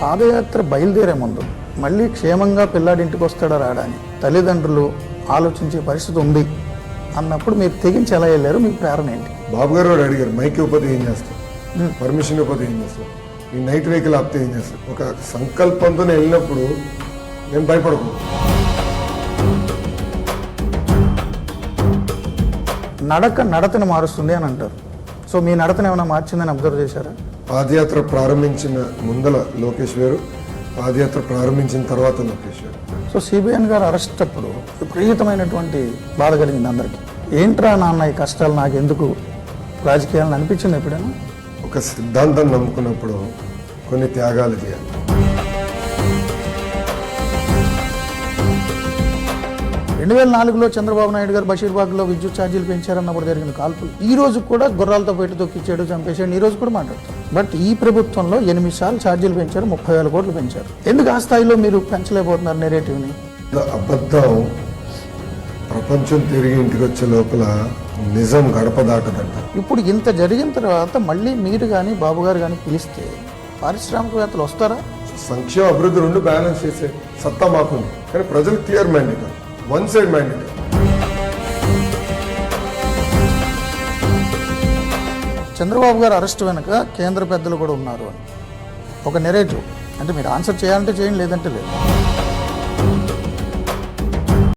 పాదయాత్ర బయలుదేరే ముందు మళ్ళీ క్షేమంగా పిల్లాడి ఇంటికి వస్తాడా రాడా అని తల్లిదండ్రులు ఆలోచించే పరిస్థితి ఉంది అన్నప్పుడు మీరు తెగించి ఎలా వెళ్ళారు? మీ ప్రేరణ ఏంటి? బాబు గారు అడిగారు మైక్ ఇవ్వకపోతే ఏం చేస్తాం పర్మిషన్ ఇవ్వకపోతే ఏం చేస్తాం ఈ నైట్ వెహికల్ ఆపితే ఏం చేస్తాం ఒక సంకల్పంతో వెళ్ళినప్పుడు నేను భయపడకూడదు. నడక నడతను మారుస్తుంది అని అంటారు. సో మీ నడతను ఏమైనా మార్చిందని అబ్జర్వ్ చేశారా? పాదయాత్ర ప్రారంభించిన ముందల లోకేష్ వేరు పాదయాత్ర ప్రారంభించిన తర్వాత లోకేష్ వేరు సో సిబిఎన్ గారు అరెస్ట్ అప్పుడు విపరీతమైనటువంటి బాధ కలిగింది అందరికీ. ఏంట్రా నాన్న ఈ కష్టాలు నాకు ఎందుకు రాజకీయాలను అనిపించింది ఎప్పుడైనా? ఒక సిద్ధాంతం నమ్ముకున్నప్పుడు కొన్ని త్యాగాలు చేయాలి. రెండు వేల నాలుగులో చంద్రబాబు నాయుడు గారు బషీర్బాగ్లో విద్యుత్ ఛార్జీలు పెంచారన్నప్పుడు జరిగిన కాల్పులు ఈ రోజు కూడా గుర్రాలతో పెట్టి తొక్కిచ్చాడు చంపేశాడు. ఈ రోజు కూడా మాట్లాడతారు బట్ ఈ ప్రభుత్వంలో ఎనిమిది సార్లు ఛార్జీలు పెంచారు ముప్పై వేల కోట్లు పెంచారు. ఎందుకు ఆ స్థాయిలో మీరు పెంచలేకపోతున్నారు నెరేటివ్ని అబద్ధం ప్రపంచం తిరిగి ఇంటికి వచ్చే లోపల నిజం గడప దాటదంట. ఇప్పుడు ఇంత జరిగిన తర్వాత మళ్ళీ మీరు కానీ బాబు గారు కానీ పిలిస్తే పారిశ్రామికవేత్తలు వస్తారా? సంక్షేమ అభివృద్ధి రెండు బ్యాలెన్స్ చేసే సత్తా మాకుంది. కానీ ప్రజలు clear minded one side minded Chandrababu గారు అరెస్ట్ వెనుక కేంద్ర పెద్దలు కూడా ఉన్నారు అని. ఒక నెరేటివ్ అంటే మీరు ఆన్సర్ చేయాలంటే చేయండి లేదంటే లేదు.